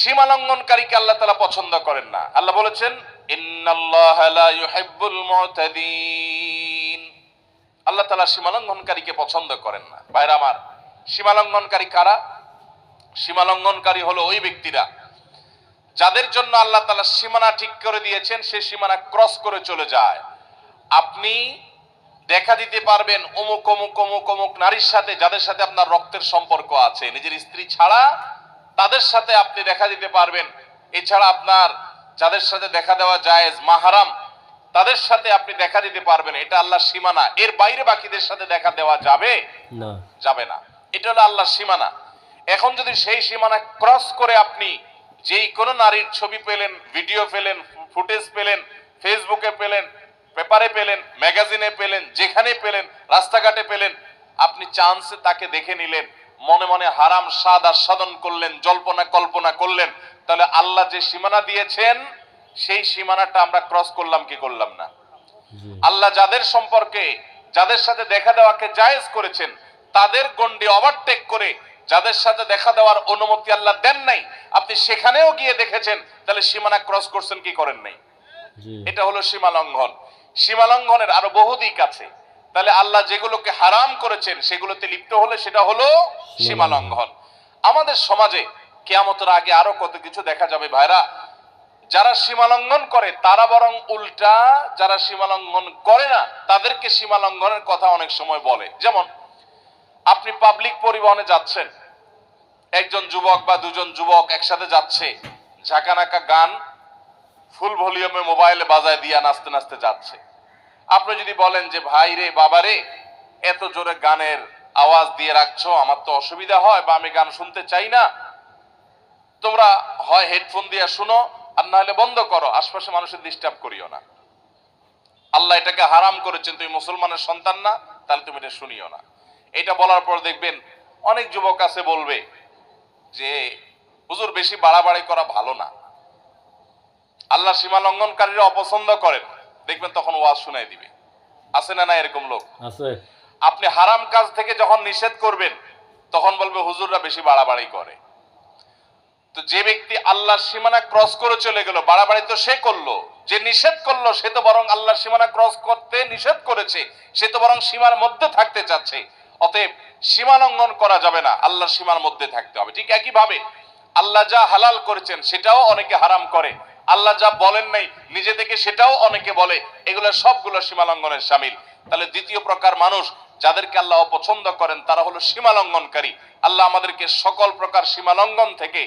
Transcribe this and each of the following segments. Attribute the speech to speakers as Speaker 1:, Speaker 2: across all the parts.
Speaker 1: সীমা লঙ্ঘনকারীকে আল্লাহ তালা পছন্দ করেন না। আল্লাহ বলেছেন আল্লাহ তালা সীমা লঙ্ঘনকারীকে পছন্দ করেন না। ভাইরা আমার সীমা লঙ্ঘনকারী কারা? সীমা লঙ্ঘনকারী হলো ওই ব্যক্তিরা যাদের জন্য আল্লাহ তালা সীমানা ঠিক করে দিয়েছেন, সে সীমানা ক্রস করে চলে যায়। আপনি দেখা দিতে পারবেন অমুক অমুক অমুক অমুক নারীর সাথে, যাদের সাথে আপনার রক্তের সম্পর্ক আছে। নিজের স্ত্রী ছাড়া তাদের সাথে আপনি দেখা দিতে পারবেন। এছাড়া আপনার যাদের সাথে দেখা দেওয়া জায়েজ মাহারাম তাদের সাথে আপনি দেখা দিতে পারবেন। এটা আল্লাহর সীমানা। এর বাইরে বাকিদের সাথে দেখা দেওয়া যাবে?
Speaker 2: না।
Speaker 1: যাবে না। এটা হলো আল্লাহর সীমানা। এখন যদি সেই সীমানা ক্রস করে আপনি যেই কোনো নারীর ছবি পেলেন ভিডিও পেলেন ফুটেজ পেলেন ফেসবুকে পেলেন পেপারে পেলেন ম্যাগাজিনে পেলেন যেখানে পেলেন রাস্তাঘাটে পেলেন আপনি চান্সে তাকে দেখে নিলেন। মনে মনে হারাম স্বাদ আস্বাদন করলেন জল্পনা কল্পনা করলেন তাহলে আল্লাহ যে সীমানা দিয়েছেন সেই সীমানাটা আমরা ক্রস করলাম কি করলাম না? আল্লাহ যাদের সম্পর্কে যাদের সাথে দেখা দেওয়াকে জায়েজ করেছেন তাদের গন্ডি ওভারটেক করে যাদের সাথে দেখা দেওয়ার অনুমতি আল্লাহ দেন নাই আপনি সেখানেও গিয়ে দেখেছেন তাহলে সীমানা ক্রস করছেন কি করেন নাই? এটা হলো সীমা লঙ্ঘন। সীমা লঙ্ঘনের আরও বহু দিক আছে। তাহলে আল্লাহ যেগুলোকে হারাম করেছেন সেগুলোতে লিপ্ত হলে সেটা হলো সীমা লঙ্ঘন। আমাদের সমাজে কেয়ামতের আগে আরও কত কিছু দেখা যাবে ভাইরা? যারা সীমা লঙ্ঘন করে তারা বরং উল্টা যারা সীমা লঙ্ঘন করে না তাদেরকে সীমা লঙ্ঘনের কথা অনেক সময় বলে। যেমন আপনি পাবলিক পরিবহনে যাচ্ছেন একজন যুবক বা দুজন যুবক একসাথে যাচ্ছে ঝাঁকানাকা গান ফুল ভলিউমে মোবাইলে বাজায় দিয়া নাচতে নাচতে যাচ্ছে। আপনি যদি বলেন যে, ভাই রে, বাবা রে, এত জোরে গানের আওয়াজ দিয়ে রাখছো, আমার তো অসুবিধা হয় বা আমি গান শুনতে চাই না। তোমরা হয় হেডফোন দিয়ে শুনো আর না হলে বন্ধ করো, আশপাশে মানুষের ডিস্টার্ব করিও না। আল্লাহ এটাকে হারাম করেছেন, তুমি মুসলমানের সন্তান না, তাহলে তুমি এটা শুনিও না। এটা বলার পর দেখবেন অনেক যুবক আছে বলবে যে, হুজুর, বেশি বাড়াবাড়ি করা ভালো না। আল্লাহ সীমা লঙ্ঘনকারীরা অপছন্দ করেন। দেখবেন তখন ওয়াজ শুনাই দিবে। আছে না না এরকম লোক?
Speaker 2: আছে।
Speaker 1: আপনি হারাম কাজ থেকে যখন নিষেধ করবেন তখন বলবে হুজুররা বেশি বাড়াবাড়ি করে। তো যে ব্যক্তি আল্লাহর সীমানা ক্রস করে চলে গেল বাড়াবাড়ি তো সে করল যে নিষেধ করল সে তো বরং আল্লাহর সীমানা ক্রস করতে নিষেধ করেছে সে তো বরং সীমার মধ্যে থাকতে চাচ্ছে। অতএব সীমা লঙ্ঘন করা যাবে না আল্লাহর সীমার মধ্যে থাকতে হবে। ঠিক একইভাবে আল্লাহ যা হালাল করেছেন সেটাও অনেকে হারাম করে। আল্লাহ যা বলেন নাই, নিজে থেকে সেটাও অনেকে বলে, এগুলো সবগুলো সীমা লঙ্ঘনের সামিল। তাহলে দ্বিতীয় প্রকার মানুষ যাদেরকে আল্লাহ অপছন্দ করেন, তারা হলো সীমা লঙ্ঘনকারী আল্লাহ আমাদেরকে সকল প্রকার সীমালঙ্ঘন থেকে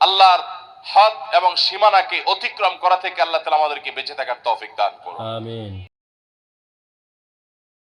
Speaker 1: আল্লাহর হদ এবং সীমানাকে অতিক্রম করা থেকে আল্লাহ তালা আমাদেরকে বেঁচে থাকার তৌফিক দান করুন।